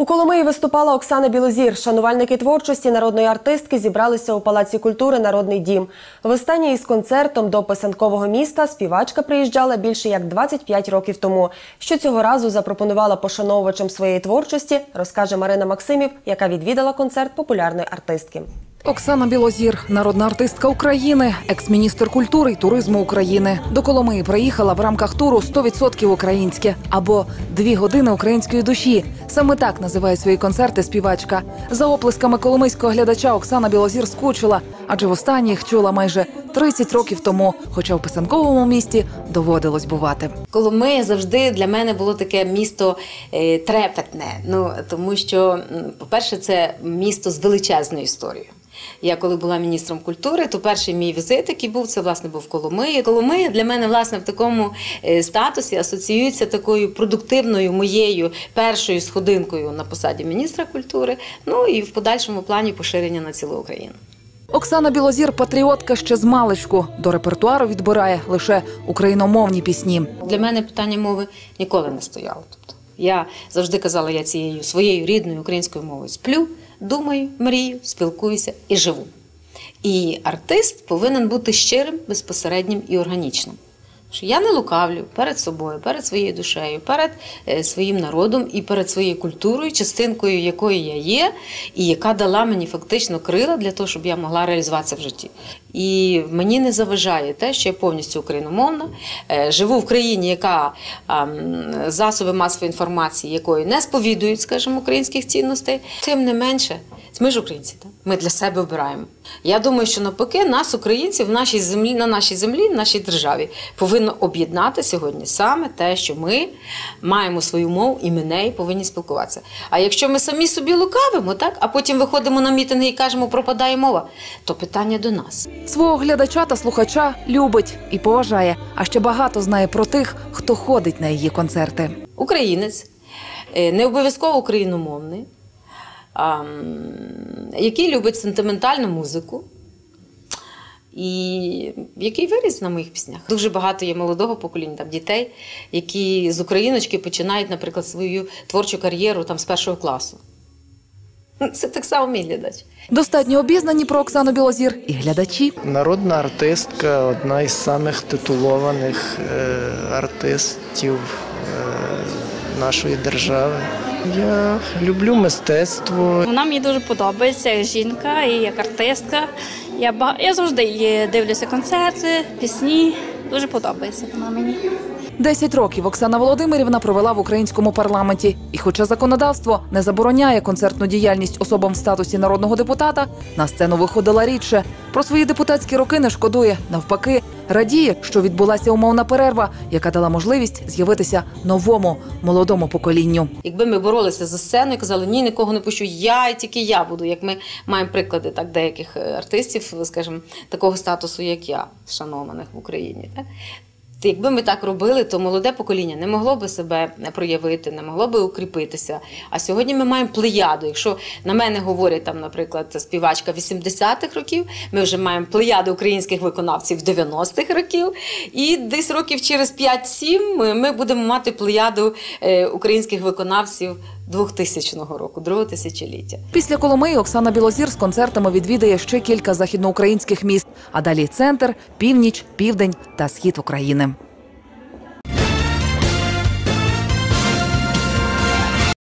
У Коломиї виступала Оксана Білозір. Шанувальники творчості народної артистки зібралися у Палаці культури Народний дім. Востаннє із концертом до писанкового міста співачка приїжджала більше як 25 років тому. Що цього разу запропонувала пошановувачам своєї творчості, розкаже Марина Максимів, яка відвідала концерт популярної артистки. Оксана Білозір, народна артистка України, екс-міністр культури і туризму України. До Коломиї приїхала в рамках туру «100% українське або дві години української душі. Саме так називає свої концерти співачка. За оплесками коломийського глядача Оксана Білозір скучила, адже в останніх чула майже 30 років тому, хоча в писанковому місті доводилось бувати. Коломия завжди для мене було таке місто е, трепетне. Ну тому що, по-перше, це місто з величезною історією. Я коли була міністром культури, то перший мій візит, який був, це власне був Коломия. Коломия для мене власне в такому е, статусі асоціюється такою продуктивною моєю першою сходинкою на посаді міністра культури. Ну і в подальшому плані поширення на цілу Україну. Оксана Білозір патріотка ще з маличку. До репертуару відбирає лише україномовні пісні. Для мене питання мови ніколи не стояло. Тобто я завжди казала, я цією своєю рідною українською мовою сплю, думаю, мрію, спілкуюся і живу. І артист повинен бути щирим, безпосереднім і органічним. Що я не лукавлю перед собою, перед своєю душею, перед е, своїм народом і перед своєю культурою, частинкою якої я є, і яка дала мені фактично крила для того, щоб я могла реалізуватися в житті. І мені не заважає те, що я повністю україномовна, е, живу в країні, яка засоби масової інформації, якої не сповідують, скажімо, українських цінностей. Тим не менше, ми ж українці, так? ми для себе обираємо. Я думаю, що навпаки, нас, українців, в нашій землі, на нашій землі, в нашій державі, повинно об'єднати сьогодні саме те, що ми маємо свою мову і ми нею повинні спілкуватися. А якщо ми самі собі лукавимо, так, а потім виходимо на мітинги і кажемо, пропадає мова, то питання до нас. Свого глядача та слухача любить і поважає, а ще багато знає про тих, хто ходить на її концерти. Українець, е, не обов'язково україномовний, який любить сентиментальну музику. І який виріс на моїх піснях. Дуже багато є молодого покоління там дітей, які з україночки починають, наприклад, свою творчу кар'єру там з першого класу. Це так само мій глядач. Достатньо обізнані про Оксану Білозір і глядачі. Народна артистка, одна із самих титулованих е, артистів е, нашої держави. Я люблю мистецтво. Вона мені дуже подобається як жінка і як артистка. Я, ба- я завжди дивлюся концерти, пісні. Дуже подобається вона мені. Десять років Оксана Володимирівна провела в українському парламенті. І, хоча законодавство не забороняє концертну діяльність особам в статусі народного депутата, на сцену виходила рідше. Про свої депутатські роки не шкодує. Навпаки, радіє, що відбулася умовна перерва, яка дала можливість з'явитися новому молодому поколінню. Якби ми боролися за сцену і казали, ні, нікого не пущу, я і тільки я буду. Як ми маємо приклади так деяких е, артистів, скажімо, такого статусу, як я, шанованих в Україні. Так? Якби ми так робили, то молоде покоління не могло би себе проявити, не могло би укріпитися. А сьогодні ми маємо плеяду. Якщо на мене говорять там, наприклад, співачка 80-х років, ми вже маємо плеяду українських виконавців 90-х років, і десь років через 5-7 ми- ми будемо мати плеяду е, українських виконавців 2000 року, другого тисячоліття. Після Коломиї Оксана Білозір з концертами відвідає ще кілька західноукраїнських міст, а далі центр, північ, південь та схід України.